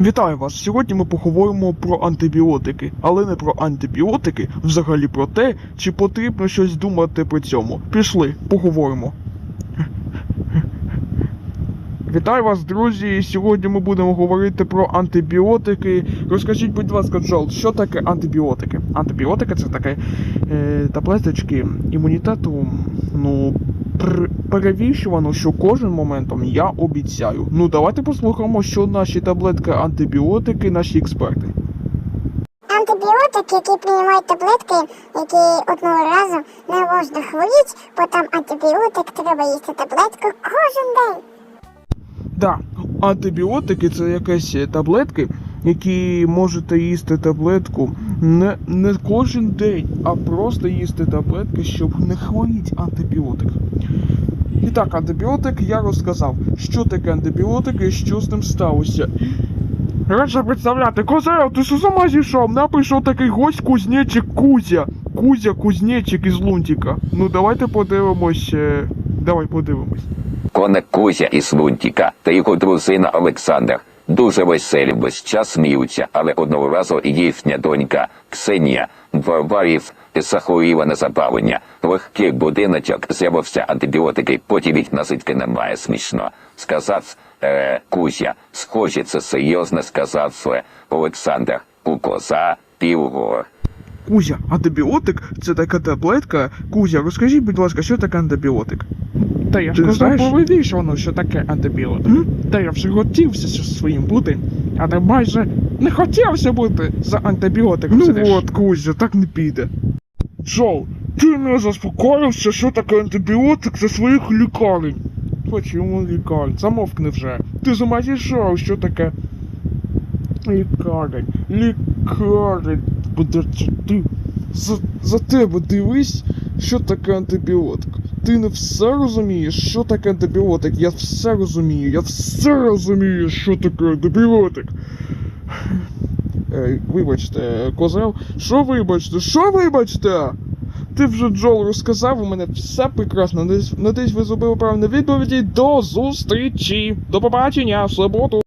Вітаю вас! Сьогодні ми поговоримо про антибіотики, але не про антибіотики, взагалі про те, чи потрібно щось думати при цьому. Пішли, поговоримо. Вітаю вас, друзі! Сьогодні ми будемо говорити про антибіотики. Розкажіть, будь ласка, Джол, що таке антибіотики? Антибіотики це таке е, таблеточки імунітету, ну, перевіщувано, що кожен моментом я обіцяю. Ну, давайте послухаємо, що наші таблетки антибіотики, наші експерти. Антибіотики, які приймають таблетки, які одного разу не можна хворіти, бо там антибіотик треба їсти таблетку кожен день. Да, антибіотики це якісь таблетки, які можете їсти таблетку не, не кожен день, а просто їсти таблетки, щоб не хворіти антибіотик. І так, антибіотик я розказав, що таке антибіотик і що з ним сталося. Радше представляти, Козел, ти що сама зійшов? Напишов такий гость кузнечик Кузя. Кузя кузнечик із Лунтіка. Ну давайте подивимось. е, Давай подивимось. Коник Кузя із Лунтіка та його дружина Олександр дуже веселі весь час сміються, але одного разу їхня донька Ксенія Варварів захворіла на запалення. Легкий будиночок з'явився антибіотики, потім їх наситки немає смішно. Сказав е, Кузя, схоже, це серйозно сказав е, Олександр. У коза півгор. Кузя, антибіотик це така таблетка. Кузя, розкажіть, будь ласка, що таке антибіотик? Та я ж казав, знаєш... повивішувано, що таке антибіотик. М? Та я вже готівся зі своїм бути, але майже не хотівся бути за антибіотиком. Ну сидиш. от, Кузя, так не піде. Джол, ти не заспокоївся, що таке антибіотик за своїх лікарень. Почому лікарень? Замовкни вже. Ти з ума що таке лікарень, лікарень. Буде ти. За, за тебе дивись, що таке антибіотик. Ти не все розумієш, що таке антибіотик. Я все розумію, я все розумію, що таке антибіотик. Е, вибачте, козел, що вибачте, що вибачте? Ти вже Джол розказав, у мене все прекрасно. Надіюсь, ви зробили правильну відповіді. До зустрічі! До побачення в суботу!